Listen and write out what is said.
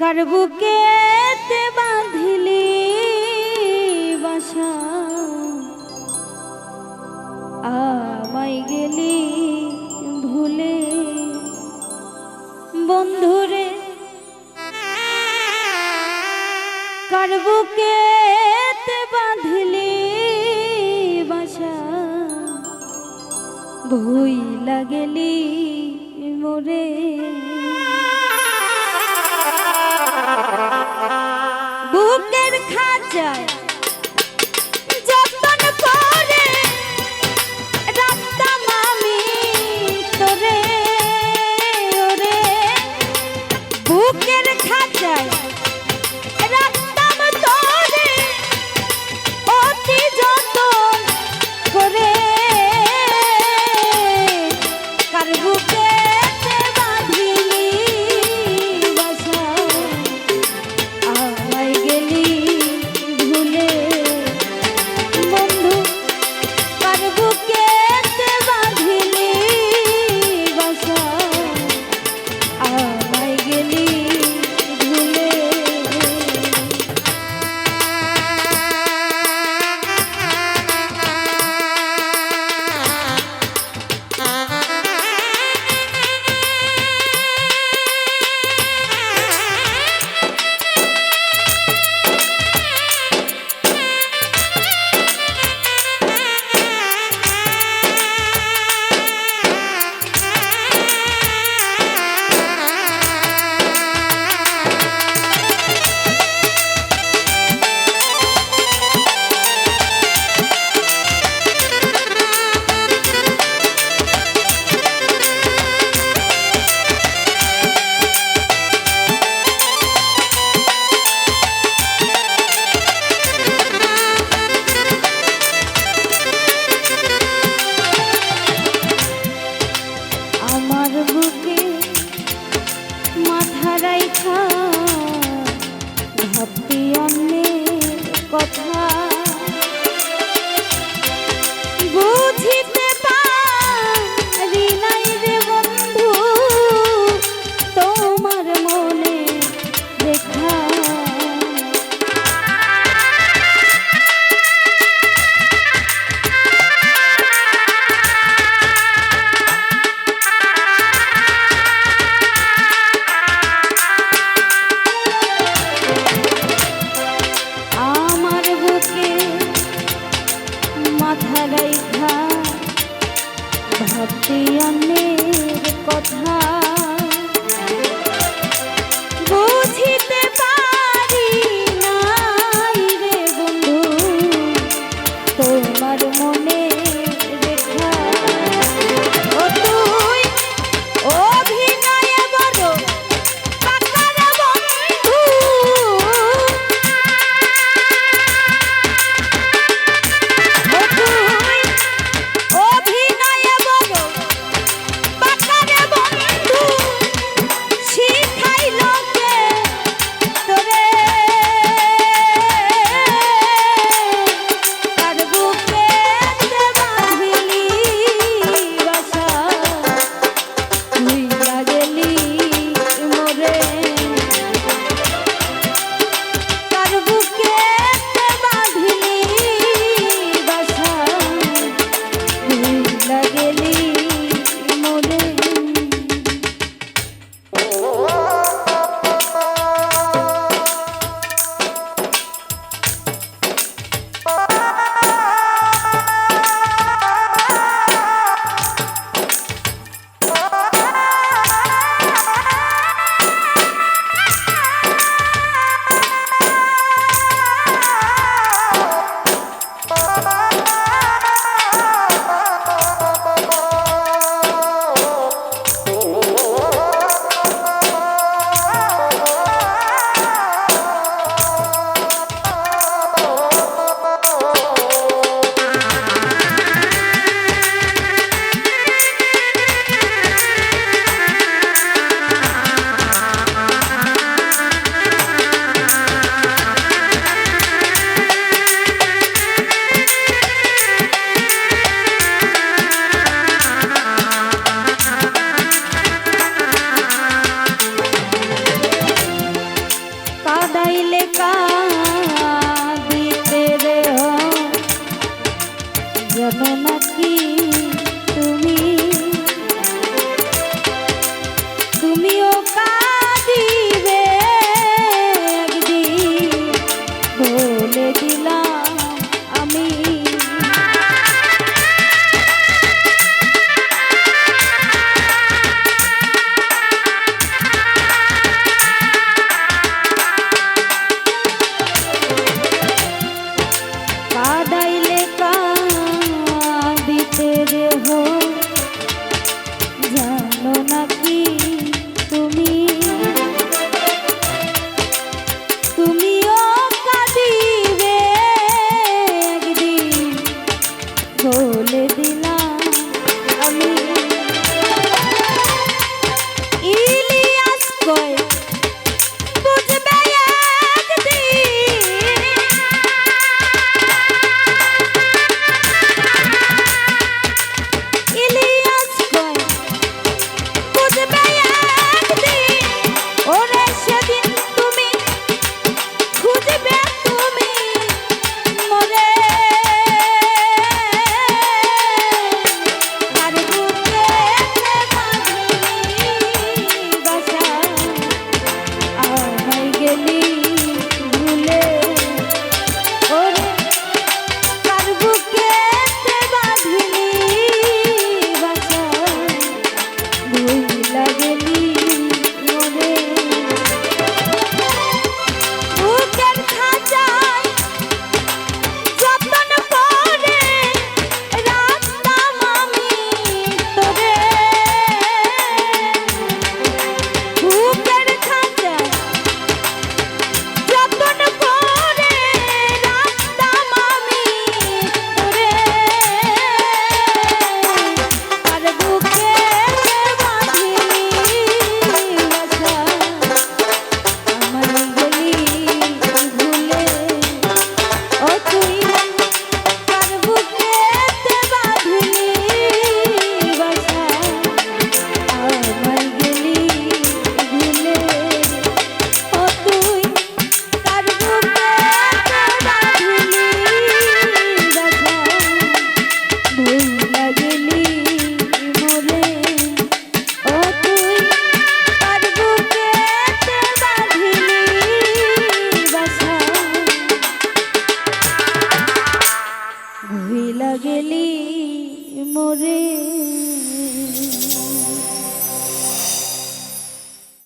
করবুকে বাঁধিলি বাসা। আমায় গেলি ভুলে। বন্ধুরে কার বুকে বাঁধলি বাসা। ভুই লাগেলি মোরে। Yeah. ভাবতে অন্যের কথা। বলে দিলাম